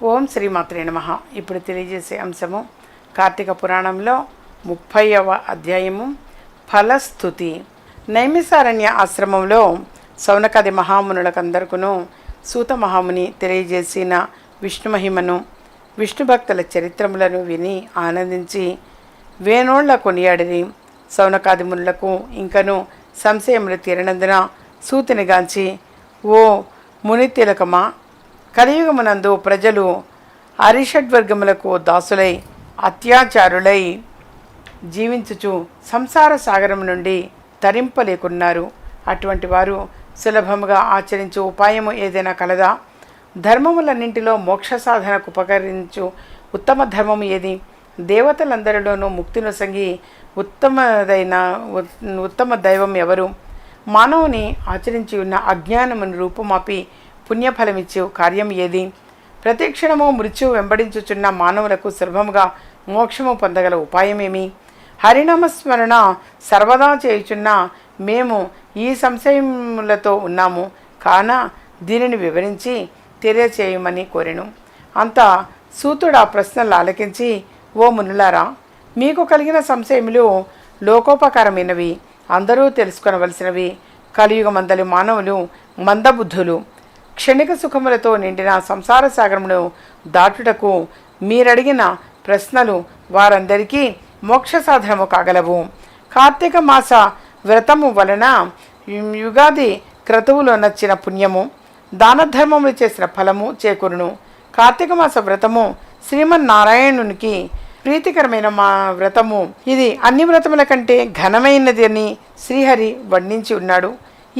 ఓం శ్రీమాత్రే నమ. ఇప్పుడు తెలియజేసే అంశము కార్తీక పురాణంలో ముప్పైవ అధ్యాయము ఫలస్థుతి. నైమిసారణ్య ఆశ్రమంలో సౌనకాది మహామునులకందరికను సూత మహాముని తెలియజేసిన విష్ణుమహిమను విష్ణు భక్తుల చరిత్రములను విని ఆనందించి వేణోళ్ళ కొనియాడిని సౌనకాది మునులకు ఇంకను సంశయములు తీరనందున సూతినిగాంచి ఓ ముని తిలకమా కలియుగమునందు ప్రజలు అరిషడ్వర్గములకు దాసులై అత్యాచారులై జీవించుచు సంసార సాగరం నుండి తరింపలేకున్నారు అటువంటి వారు సులభముగా ఆచరించు ఉపాయము ఏదైనా కలదా? ధర్మములన్నింటిలో మోక్ష సాధనకు ఉపకరించు ఉత్తమ ధర్మము ఏది? దేవతలందరిలోనూ ముక్తిని సంగి ఉత్తమదైన ఉత్- ఉత్తమ దైవం ఎవరు? మానవుని ఆచరించి ఉన్న అజ్ఞానమును రూపుమాపి పుణ్యఫలమిచ్చు కార్యం ఏది? ప్రతిక్షణము మృత్యు వెంబడించుచున్న మానవులకు సులభముగా మోక్షము పొందగల ఉపాయమేమి? హరినామస్మరణ సర్వదా చేయుచున్న మేము ఈ సంశయములతో ఉన్నాము. కాన దీనిని వివరించి తెలియచేయమని కోరెను. అంత సూతుడు ఆ ప్రశ్నలు ఆలకించి ఓ మునులారా మీకు కలిగిన సంశయములు లోకోపకారమైనవి. అందరూ తెలుసుకొనవలసినవి. కలియుగమందలి మానవులు మందబుద్ధులు. క్షణిక సుఖములతో నిండిన సంసార సాగరమును దాటుటకు మీరడిగిన ప్రశ్నలు వారందరికీ మోక్ష సాధనము కాగలవు. కార్తీక మాస వ్రతము వలన యుగాది క్రతువులో నచ్చిన పుణ్యము దాన ధర్మములు చేసిన ఫలము చేకూరును. కార్తీక మాస వ్రతము శ్రీమన్నారాయణునికి ప్రీతికరమైన మా వ్రతము. ఇది అన్ని వ్రతముల కంటే ఘనమైనది అని శ్రీహరి వర్ణించి ఉన్నాడు.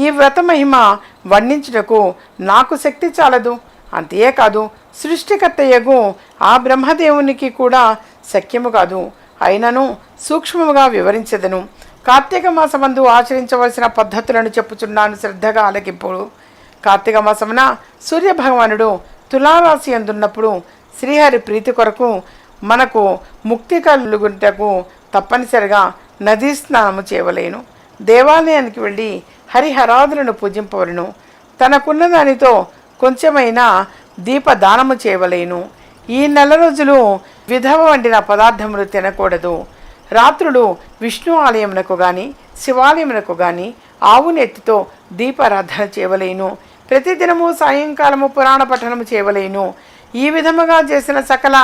ఈ వ్రత మహిమ వర్ణించుటకు నాకు శక్తి చాలదు. అంతేకాదు సృష్టికర్తయ్యగు ఆ బ్రహ్మదేవునికి కూడా శక్యము కాదు. అయినను సూక్ష్మముగా వివరించదను. కార్తీక మాసమందు ఆచరించవలసిన పద్ధతులను చెప్పుచున్నాను శ్రద్ధగా ఆలకింపుడు. కార్తీక మాసమున సూర్య భగవానుడు తులారాశి అందున్నప్పుడు శ్రీహరి ప్రీతి కొరకు మనకు ముక్తి కలుగుంటకు తప్పనిసరిగా నదీ స్నానము చేయవలేను. దేవాలయానికి వెళ్ళి హరిహరాదులను పూజింపవలను. తనకున్న దానితో కొంచెమైనా దీపదానము చేయవలేను. ఈ నెల రోజులు విధవ వండిన పదార్థములు తినకూడదు. రాత్రులు విష్ణు ఆలయమునకు గాని శివాలయమునకు గాని ఆవు నెత్తితో దీపారాధన చేయవలేను. ప్రతిదినము సాయంకాలము పురాణ పఠనము చేయవలేను. ఈ విధముగా చేసిన సకల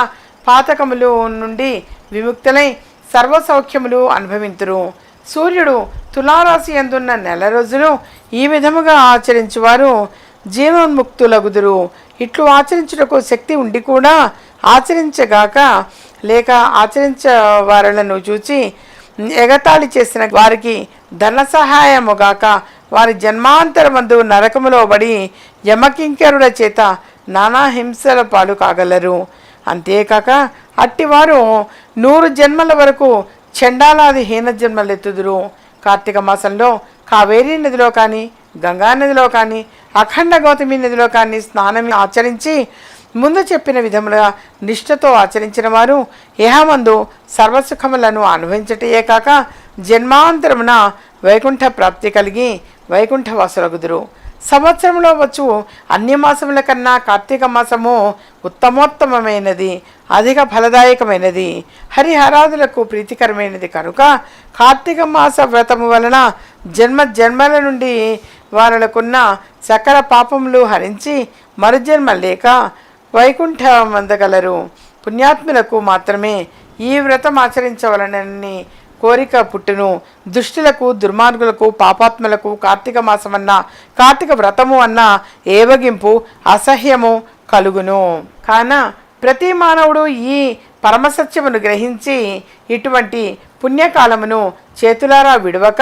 పాతకములు నుండి విముక్తులై సర్వసౌఖ్యములు అనుభవింతురు. సూర్యుడు తులారాశి ఎందున్న నెల రోజులు ఈ విధముగా ఆచరించువారు. జీవన్ముక్తులగుదురు. ఇట్లు ఆచరించుటకు శక్తి ఉండి కూడా ఆచరించగాక లేక ఆచరించవారులను చూచి ఎగతాళి చేసిన వారికి ధన సహాయముగాక వారి జన్మాంతరమందు నరకములో పడి యమకింకరుల చేత నానా హింసల పాలు కాగలరు. అంతేకాక అట్టివారు నూరు జన్మల వరకు చండాలాది హీన జన్మలెత్తుదురు. కార్తీక మాసంలో కావేరీ నదిలో కానీ గంగా నదిలో కానీ అఖండ గౌతమి నదిలో కానీ స్నానం ఆచరించి ముందు చెప్పిన విధములుగా నిష్ఠతో ఆచరించిన వారు ఏహమందు సర్వసుఖములను అనుభవించటయే కాక జన్మాంతరమున వైకుంఠ ప్రాప్తి కలిగి వైకుంఠ వాసులగుదురు సంవత్సరంలో వచ్చు అన్ని మాసముల కన్నా కార్తీక మాసము ఉత్తమోత్తమమైనది అధిక ఫలదాయకమైనది. హరిహరాదులకు ప్రీతికరమైనది కనుక కార్తీక మాస వ్రతము వలన జన్మ జన్మల నుండి వారులకున్న సకల పాపములు హరించి మరుజన్మ లేక వైకుంఠం అందగలరు. పుణ్యాత్ములకు మాత్రమే ఈ వ్రతం ఆచరించవలనని కోరిక పుట్టును. దుష్టులకు దుర్మార్గులకు పాపాత్ములకు కార్తీక మాసమన్న కార్తీక వ్రతము అన్న ఏవగింపు అసహ్యము కలుగును. కాన ప్రతి మానవుడు ఈ పరమసత్యమును గ్రహించి ఇటువంటి పుణ్యకాలమును చేతులారా విడవక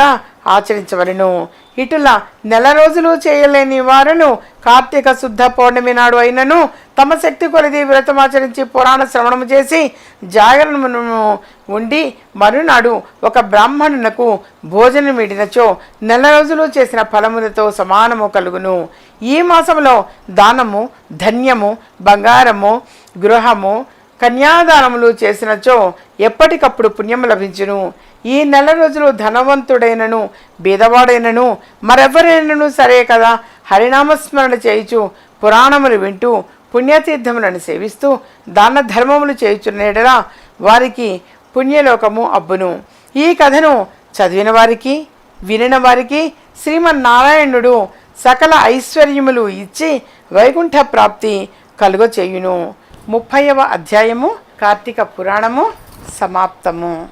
ఆచరించవలను. ఇటులా నెల రోజులు చేయలేని వారును కార్తీక శుద్ధ పౌర్ణమి నాడు అయినను తమ శక్తి కొలిది వ్రతమాచరించి పురాణ శ్రవణము చేసి జాగరణమును ఉండి మరునాడు ఒక బ్రాహ్మణునకు భోజనం ఇడినచో నెల రోజులు చేసిన ఫలములతో సమానము కలుగును. ఈ మాసంలో దానము ధన్యము బంగారము గృహము కన్యాదానములు చేసినచో ఎప్పటికప్పుడు పుణ్యము లభించును. ఈ నెల రోజులు ధనవంతుడైనను బీదవాడైనను మరెవరైనను సరే కదా హరినామస్మరణ చేయుచు పురాణములు వింటూ పుణ్యతీర్థములను సేవిస్తూ దాన ధర్మములు చేయుచున్న వారికి పుణ్యలోకము అబ్బును. ఈ కథను చదివిన వారికి వినిన వారికి శ్రీమన్నారాయణుడు సకల ఐశ్వర్యములు ఇచ్చి వైకుంఠ ప్రాప్తి కలుగ చేయును ముప్పైవ అధ్యాయము కార్తీక పురాణము సమాప్తము.